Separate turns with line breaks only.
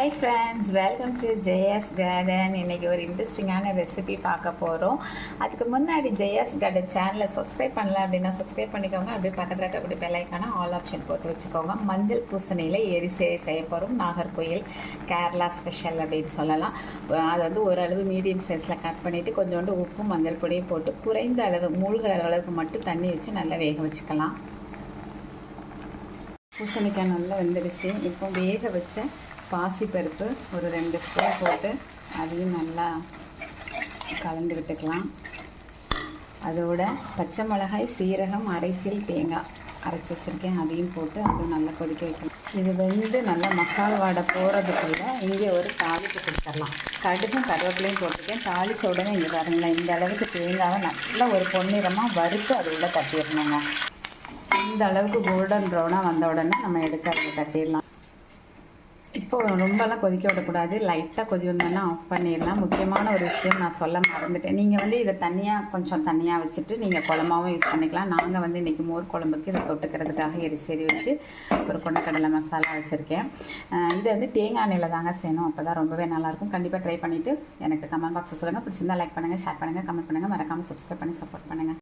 Hi friends welcome to Jaya's garden இன்றைக்கி ஒரு இன்ட்ரெஸ்டிங்கான ரெசிபி பார்க்க போகிறோம் அதுக்கு முன்னாடி ஜெயாஸ் கார்டன் சேனலை சப்ஸ்கிரைப் பண்ணல அப்படின்னா சப்ஸ்கிரைப் பண்ணிக்கோங்க. அப்படியே பக்கத்தில் இருக்கக்கூடிய பெல்லைக்கான ஆல் ஆப்ஷன் போட்டு வச்சுக்கோங்க. மஞ்சள் பூசணியில் எரிசே செய்ய போகிறோம் நாகர்கோயில் கேரளா ஸ்பெஷல் அப்படின்னு சொல்லலாம். அது வந்து ஓரளவு மீடியம் சைஸில் கட் பண்ணிவிட்டு கொஞ்சோண்டு உப்பும் மஞ்சள் பொடியும் போட்டு குறைந்த அளவு மூழ்கிற அளவுக்கு மட்டும் தண்ணி வச்சு நல்லா வேக வச்சுக்கலாம். பூசணிக்காய் நல்லா வெந்துடுச்சு. இப்போ வேக வச்ச பாசிப்பருப்பு ஒரு ரெண்டு ஸ்பூன் போட்டு அதையும் நல்லா கலந்து விட்டுக்கலாம். அதோட பச்சை மிளகாய் சீரகம் அரைசில் தேங்காய் அரைச்சி வச்சுருக்கேன். அதையும் போட்டு அதுவும் நல்லா கொதிக்க வைக்கணும் இது வந்து நல்லா மசால் வாடை போகிறதுக்குள்ள இங்கே ஒரு தாளிப்பு கொடுத்துடலாம். கடுகும் கருவேப்பிலையும் போட்டிருக்கேன். தாளித்த உடனே இங்கே பாருங்களேன் இந்த அளவுக்கு தேங்காவை நல்லா ஒரு பொன்னிறமாக வறுத்து அது உள்ளே தட்டிடணுங்க. இந்த அளவுக்கு கோல்டன் ப்ரௌனாக வந்த உடனே நம்ம எடுத்து அதில் தட்டிடலாம். இப்போ ரொம்பலாம் கொதிக்க விடக்கூடாது. லைட்டாக கொதி வந்தோன்னா ஆஃப் பண்ணிடலாம். முக்கியமான ஒரு விஷயம் நான் சொல்ல மறந்துட்டேன். நீங்கள் வந்து இதை தனியாக கொஞ்சம் தனியாக வச்சுட்டு நீங்கள் குழம்பாவும் யூஸ் பண்ணிக்கலாம். நாங்கள் வந்து இன்றைக்கி மோர் குழம்புக்கு இதை தொட்டுக்கிறதுக்காக எரிசேரி வச்சு ஒரு கொண்டக்கடலை மசாலா வச்சுருக்கேன். இதை வந்து தேங்காய் எண்ணெயில் தாங்க செய்யணும். அப்போ தான் ரொம்பவே நல்லாயிருக்கும். கண்டிப்பாக ட்ரை பண்ணிவிட்டு எனக்கு கமெண்ட் பாக்ஸில் சொல்லுங்கள் பிடிச்சிருந்தா லைக் பண்ணுங்கள் ஷேர் பண்ணுங்கள் கமெண்ட் பண்ணுங்கள் மறக்காமல் சப்ஸ்கிரைப் பண்ணி சப்போர்ட் பண்ணுங்கள்